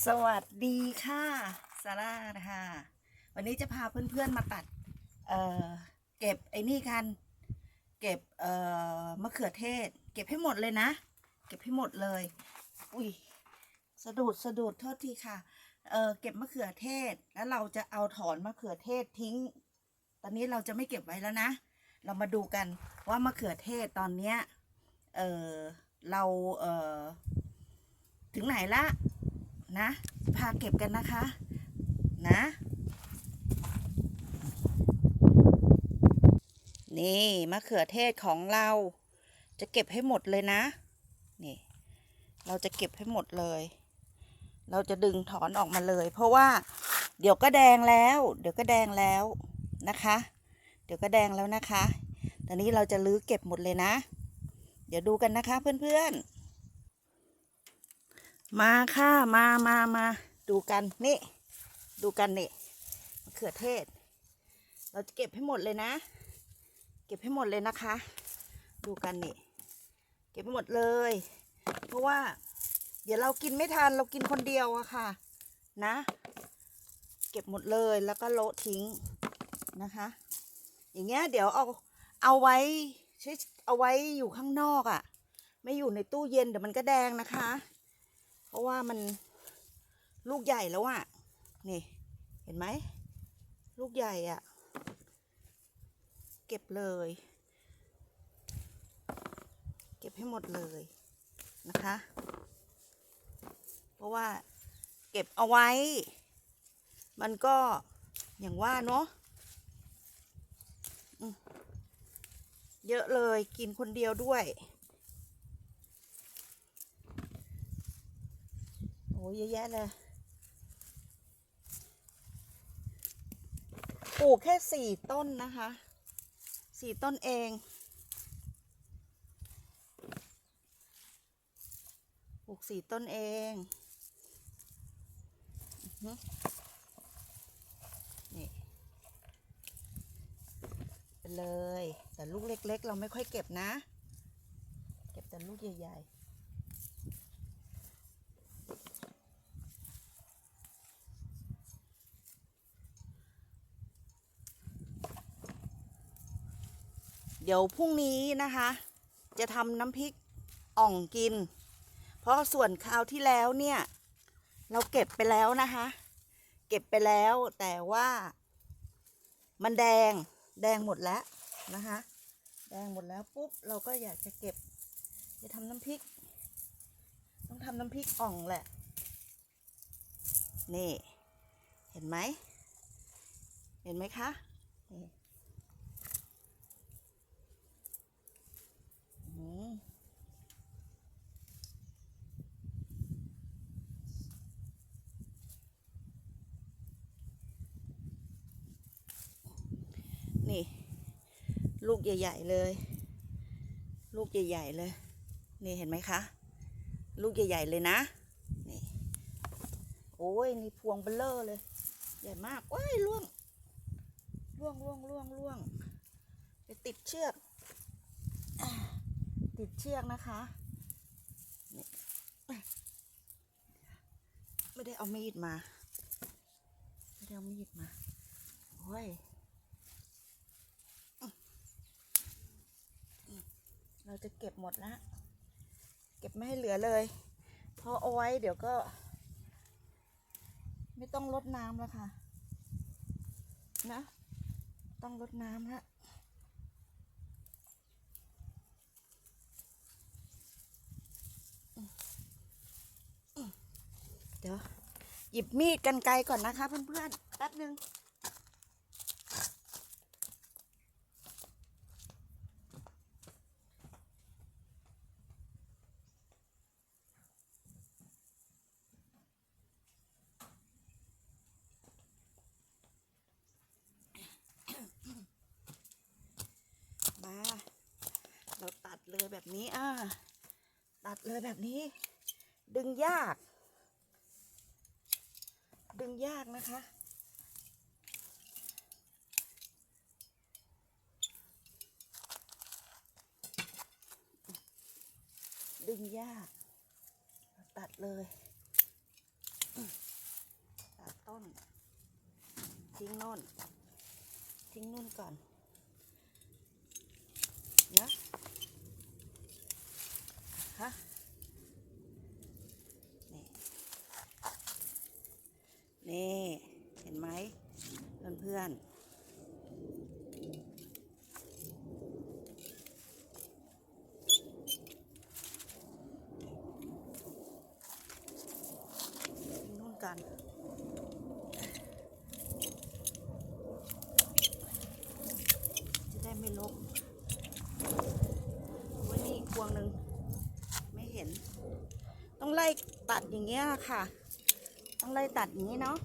สวัสดีค่ะซาร่านะคะวันนี้จะพาเพื่อนๆมาตัดเอ่อเก็บไอ้นี่กัน เก็บเอ่อมะเขือเทศ เก็บให้หมดเลยนะ เก็บให้หมดเลย อุ้ยสะดุดสะดุดโทษทีค่ะเอ่อเก็บมะเขือเทศแล้วเราจะเอาถอนมะเขือเทศทิ้ง ตอนนี้เราจะไม่เก็บไว้แล้วนะ เรามาดูกันว่ามะเขือเทศตอนเนี้ยเอ่อเราเอ่อถึงไหนละ นะ พาเก็บกันนะคะ นะนี่มะเขือเทศของเรา จะเก็บให้หมดเลยนะ นี่ เราจะเก็บให้หมดเลย เราจะดึงถอนออกมาเลย เพราะว่า เดี๋ยวก็แดงแล้ว เดี๋ยวก็แดงแล้วนะคะ เดี๋ยวก็แดงแล้วนะคะ ตอนนี้เราจะลื้อเก็บหมดเลยนะ เดี๋ยวดูกันนะคะเพื่อนๆ มาค่ะมามามาดูกันนี่ ดูกันนี่มะเขือเทศ เราจะเก็บให้หมดเลยนะ เก็บให้หมดเลยนะคะ ดูกันนี่ เก็บให้หมดเลย เพราะว่า เดี๋ยวเรากินไม่ทันเรากินคนเดียวอะค่ะ นะ เก็บหมดเลยแล้วก็โละทิ้งนะคะ อย่างเงี้ยเดี๋ยวเอาเอาไว้ใช้เอาไว้อยู่ข้างนอกอะไม่อยู่ในตู้เย็นเดี๋ยวมันก็แดงนะคะ เพราะว่ามันลูกใหญ่แล้วอะนี่ เห็นไหม ลูกใหญ่อะเก็บเลย เก็บให้หมดเลยนะคะ เพราะว่าเก็บเอาไว้ มันก็อย่างว่าเนาะเยอะเลยกินคนเดียวด้วย โอ้ย เยอะแยะเลยปลูกแค่สี่ต้นนะคะสี่ต้นเองปลูกสี่ต้นเองนี่ไปเลย แต่ลูกเล็ก ๆ เราไม่ค่อยเก็บนะ เก็บแต่ลูกใหญ่ ๆ เดี๋ยวพรุ่งนี้นะคะ จะทำน้ำพริกอ่องกิน เพราะส่วนคราวที่แล้วเนี่ย เราเก็บไปแล้วนะคะ เก็บไปแล้วแต่ว่า มันแดงแดงหมดแล้วนะคะ แดงหมดแล้วปุ๊บเราก็อยากจะเก็บจะทำน้ำพริก ต้องทำน้ำพริกอ่องแหละ นี่ เห็นไหม เห็นไหมคะนี่ อืม นี่ ลูกใหญ่ ๆ เลย ลูกใหญ่ ๆ เลย นี่เห็นไหมคะ ลูกใหญ่ ๆ เลยนะ นี่ โอ้ย นี่พวงเบลเลอร์เลย ใหญ่มากว้ายล่วงล่วงล่วงล่วงล่วงไปติดเชือก ติดเชือกนะคะไม่ได้เอามีดมา ไม่ได้เอามีดมา โอ้ย เราจะเก็บหมดละ เก็บไม่ให้เหลือเลย เพราะเอาไว้เดี๋ยวก็ ไม่ต้องลดน้ำแล้วค่ะ นะ ต้องลดน้ำละ เดี๋ยว หยิบมีดกันไกลก่อนนะคะเพื่อนๆ แป๊บหนึ่งมาเราตัดเลยแบบนี้ อ่า ตัดเลยแบบนี้ ดึงยาก ดึงยากนะคะดึงยาก ตัดเลยตัดต้น ทิ้งน่น ทิ้งนู่นก่อน นะนี่ นี่ เห็นไหมเพื่อนๆทิ้งนู่นกัน จะได้ไม่ลบวันนี้อีกพวงหนึ่งไม่เห็น ต้องไล่ตัดอย่างเงี้ยค่ะ ต้องไล่ตัดอย่างนี้เนาะ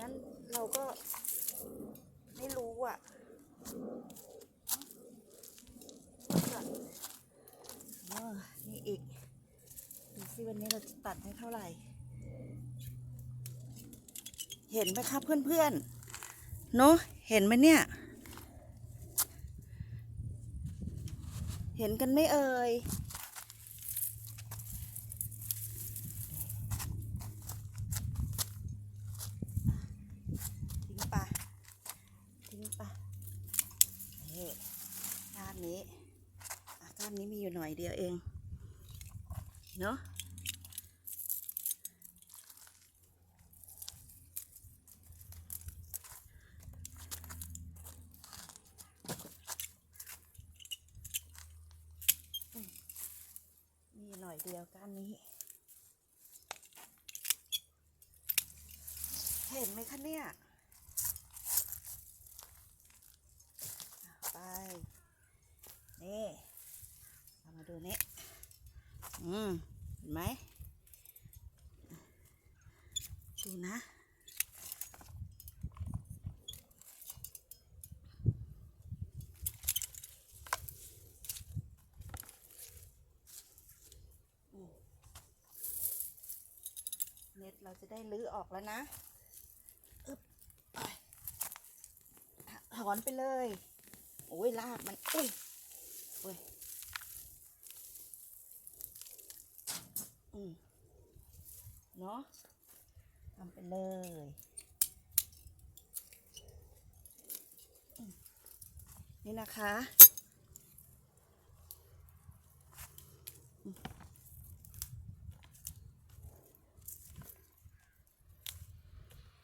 นั้นเราก็ไม่รู้อะเออนี่อีกดูสิวันนี้เราจะตัดได้เท่าไหร่ เห็นไหมคะเพื่อนๆเนอะเห็นไหมเนี่ย เห็นกันไม่เอ่ย ทิ้งไปะทิ้งไปะนี่ก้านนี้อะก้านนี้มีอยู่หน่อย เดียวเอง เนอะมีหน่อยเดียวก้านนี้ เห็นไหมคะเนี่ยไป นี่ มาดูนี่อืม เห็นไหม ดูนะ เน็ตเราจะได้ลื้อออกแล้วนะอึ๊บถอนไปเลย โอ้ยลากมันอุ้ยอุ้ย อืมเนาะทำไปเลยนี่นะคะ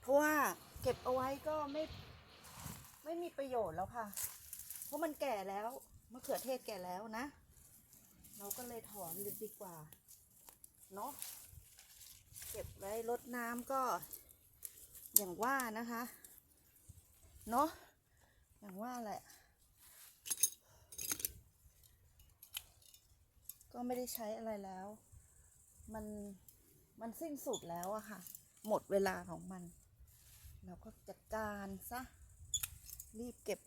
เพราะว่าเก็บเอาไว้ก็ไม่ ไม่มีประโยชน์แล้วค่ะ เพราะมันแก่แล้วมะเขือเทศแก่แล้วนะ เราก็เลยถอนเลยดีกว่า เนาะเก็บไว้รดน้ำก็อย่างว่านะคะ เนาะอย่างว่าแหละก็ไม่ได้ใช้อะไรแล้ว มันมันสิ้นสุดแล้วอะค่ะ หมดเวลาของมัน เราก็จัดการซะ รีบเก็บ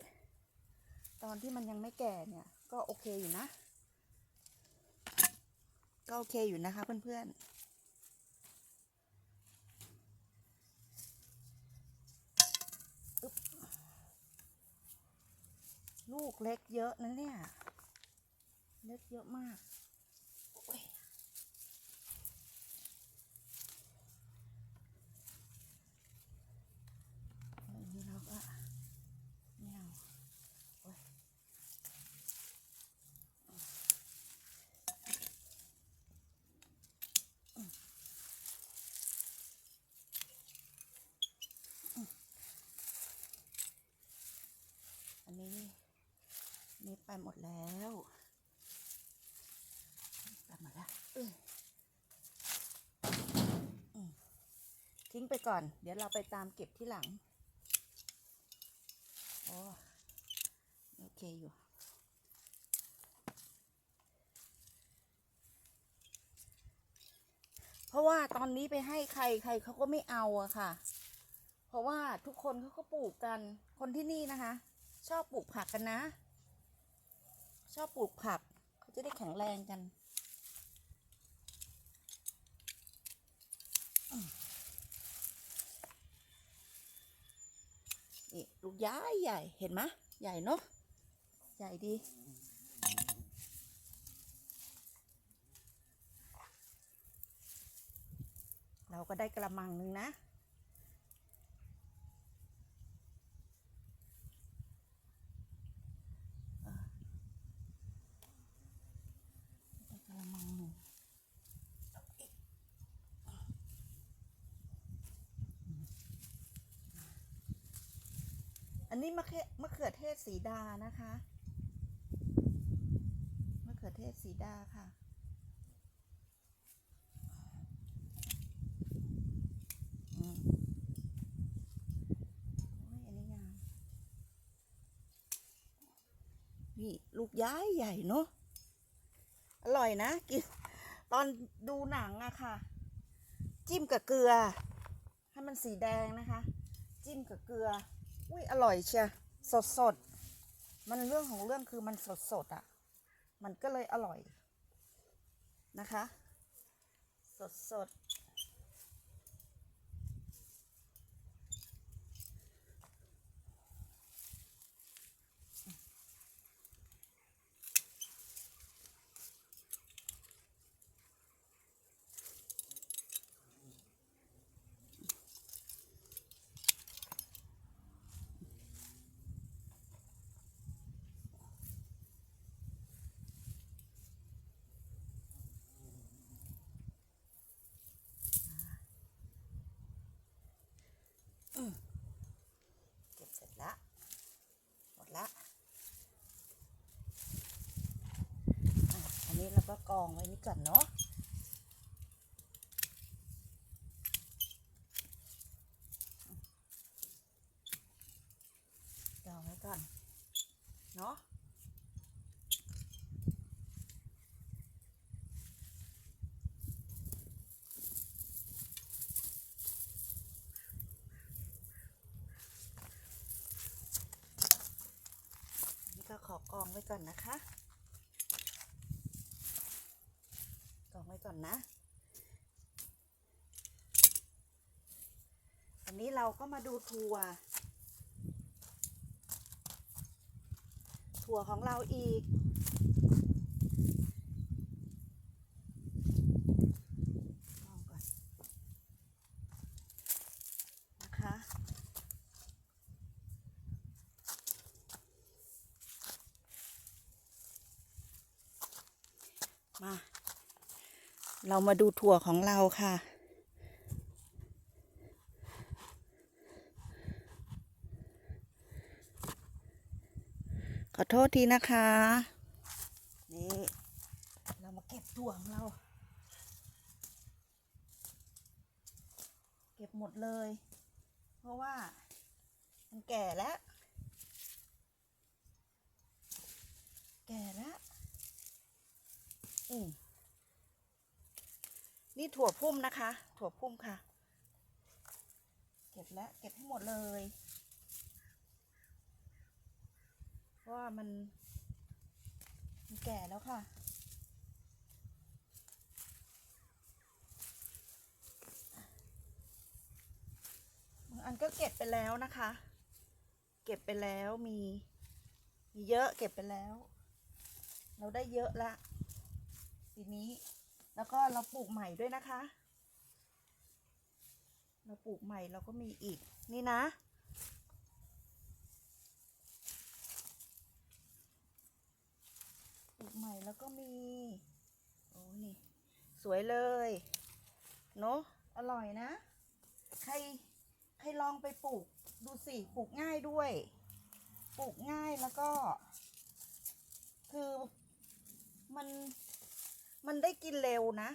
ตอนที่มันยังไม่แก่เนี่ย ก็โอเคอยู่นะ ก็โอเคอยู่นะคะเพื่อนๆลูกเล็กเยอะนะเนี่ย เล็กเยอะมากโอ้ยอันนี้เราก็ไม่เอาโอ้ย อันนี้นี่ไปหมด แล้วไปหมดแล้วเอ้ยอืมทิ้งไปก่อน เดี๋ยวเราไปตามเก็บที่หลัง โอ้โอเคอยู่เพราะว่าตอนนี้ไปให้ใครใครเขาก็ไม่เอาอะค่ะ เพราะว่าทุกคนเขาก็ปลูกกัน คนที่นี่นะคะ ชอบปลูกผักกันนะ ชอบปลูกผักเขาจะได้แข็งแรงกันนี่ลูกย้ายใหญ่เห็นไหมใหญ่เนาะใหญ่ดีเราก็ได้กระมังหนึงนะ ได้กระมังหนึ่งอั นนี้มะเขือมะเขือเทศสีดานะคะ มะเขือเทศสีดาค่ะอุ้ยอันนี้งามนี่ลูกย้ายใหญ่เนอะอร่อยนะกินตอนดูหนังอะค่ะ จิ้มกับเกลือ ให้มันสีแดงนะคะ จิ้มกับเกลือ อุ้ยอร่อยเชียสดสดมันเรื่องของเรื่องคือมันสดสดอะ มันก็เลยอร่อยนะคะ สดสดๆเก็บเสร็จละหมดละอะอันนี้เรา กองไว้นี่ก่อนเนาะกองไว้ก่อน เนาะนี่ก็ขอกองไว้ก่อนนะคะ ก่อนนะ อันนี้เราก็มาดูถั่ว ถั่วของเราอีกองก่อนนะคะ มา เรามาดูถั่วของเราค่ะ ขอโทษทีนะคะ นี่ เรามาเก็บถั่วของเรา เก็บหมดเลย เพราะว่ามันแก่แล้ว แก่แล้ว อืม นี่ถั่วพุ่มนะคะ ถั่วพุ่มค่ะ เก็บแล้วเก็บให้หมดเลย เพราะว่ามันมันแก่แล้วค่ะบางอันก็เก็บไปแล้วนะคะ เก็บไปแล้วมีมีเยอะเก็บไปแล้ว เราได้เยอะละปีนี้ แล้วก็เราปลูกใหม่ด้วยนะคะ เราปลูกใหม่เราก็มีอีกนี่นะ ปลูกใหม่แล้วก็มีโอ้นี่สวยเลยเนอะอร่อยนะ ใครใครลองไปปลูกดูสิปลูกง่ายด้วย ปลูกง่ายแล้วก็ คือมัน มันได้กินเร็วนะ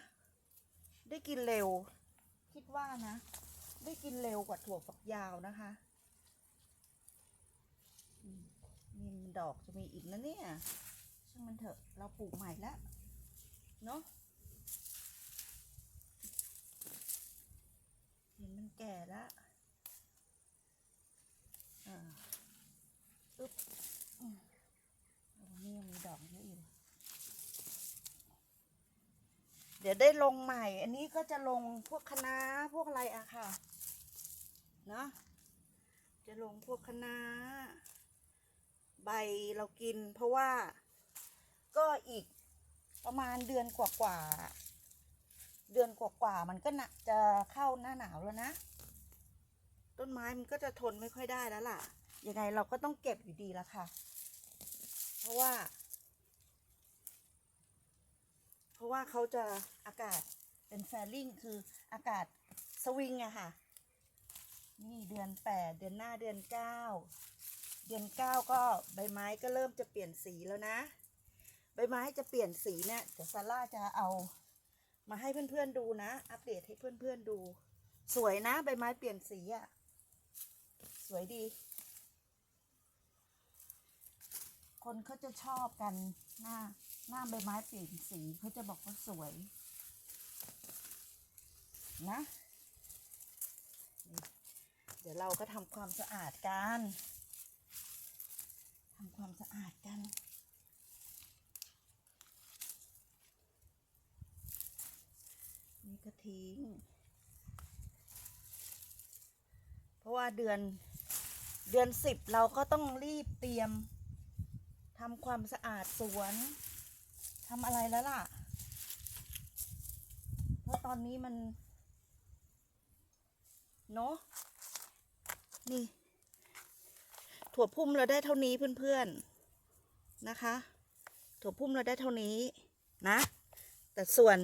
ได้กินเร็ว คิดว่านะ ได้กินเร็วกว่าถั่วฝักยาวนะคะมนี่มันดอกจะมีอีกนะเนี่ย ช่างมันเถอะ เราปลูกใหม่แล้วเนาะเห็นมันแก่แล้วอ่าอึ๊บอืมโอ้นี่ยังมีดอกเยอะอยู่ เดี๋ยวได้ลงใหม่ อันนี้ก็จะลงพวกคณะพวกอะไรอะค่ะ เนอะจะลงพวกคณะใบเรากิน เพราะว่าก็อีกประมาณเดือนกว่าๆเดือนกว่าๆมันก็นะจะเข้าหน้าหนาวแล้วนะ ต้นไม้มันก็จะทนไม่ค่อยได้แล้วล่ะ ยังไงเราก็ต้องเก็บอยู่ดีละค่ะ เพราะว่า เพราะว่าเขาจะอากาศเป็นแฟลิงคืออากาศสวิงอะค่ะ นี่เดือนแปดเดือนหน้าเดือนเก้าเดือนเก้าก็ใบไม้ก็เริ่มจะเปลี่ยนสีแล้วนะ ใบไม้จะเปลี่ยนสีเนี่ยเดี๋ยวซาร่าจะเอามาให้เพื่อนๆดูนะ อัปเดตให้เพื่อนๆดู สวยนะใบไม้เปลี่ยนสีอะสวยดี คนเขาจะชอบกันหน้า หน้าใบไม้เปลี่ยนสีเขาจะบอกว่าสวย นะ เดี๋ยวเราก็ทำความสะอาดกันทำความสะอาดกันนี่ก็ทิ้ง เพราะว่าเดือนเดือนสิบเราก็ต้องรีบเตรียมทำความสะอาดสวน ทำอะไรแล้วล่ะ เพราะตอนนี้มัน เนาะนี่ ถั่วพุ่มเราได้เท่านี้เพื่อนๆนะคะ ถั่วพุ่มเราได้เท่านี้นะ แต่ส่วน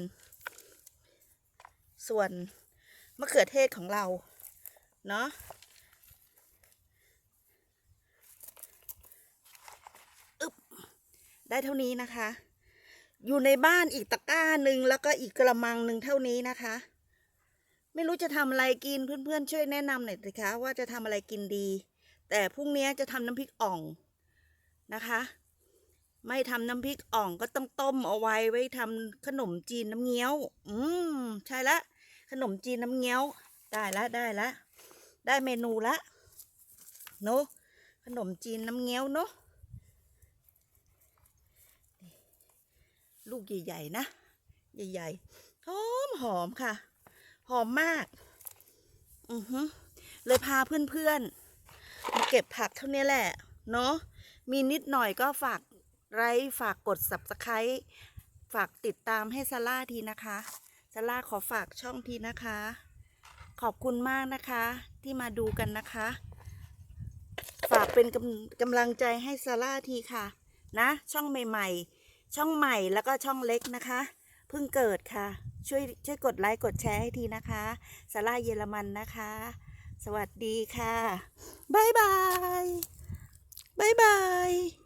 ส่วนมะเขือเทศของเรา เนาะอึบได้เท่านี้นะคะ อยู่ในบ้านอีกตะกร้าหนึ่งแล้วก็อีกกระมังหนึ่งเท่านี้นะคะ ไม่รู้จะทำอะไรกินเพื่อนๆช่วยแนะนำหน่อยสิคะว่าจะทำอะไรกินดี แต่พรุ่งนี้จะทำน้ำพริกอ่องนะคะ ไม่ทำน้ำพริกอ่องก็ต้องต้มเอาไว้ไว้ทำขนมจีนน้ำเงี้ยว อืมใช่ละ ขนมจีนน้ำเงี้ยว ได้ละได้ละ ได้เมนูละเนอะขนมจีนน้ำเงี้ยวเนอะ ลูกใหญ่ๆนะ ใหญ่ๆหอมหอมค่ะ หอมมาก อือฮึเลยพาเพื่อนๆมาเก็บผักเท่านี้แหละ เนาะมีนิดหน่อยก็ฝากไลค์ฝากกด subscribe ฝากติดตามให้ซาร่าทีนะคะซาร่าขอฝากช่องทีนะคะ ขอบคุณมากนะคะ ที่มาดูกันนะคะ ฝากเป็นกำกำลังใจให้ซาร่าทีค่ะ นะ ช่องใหม่ ๆ ช่องใหม่แล้วก็ช่องเล็กนะคะเพิ่งเกิดค่ะ ช่วยช่วยกดไลค์กดแชร์ให้ทีนะคะซาร่าเยอรมันนะคะ สวัสดีค่ะบ๊ายบายบ๊ายบาย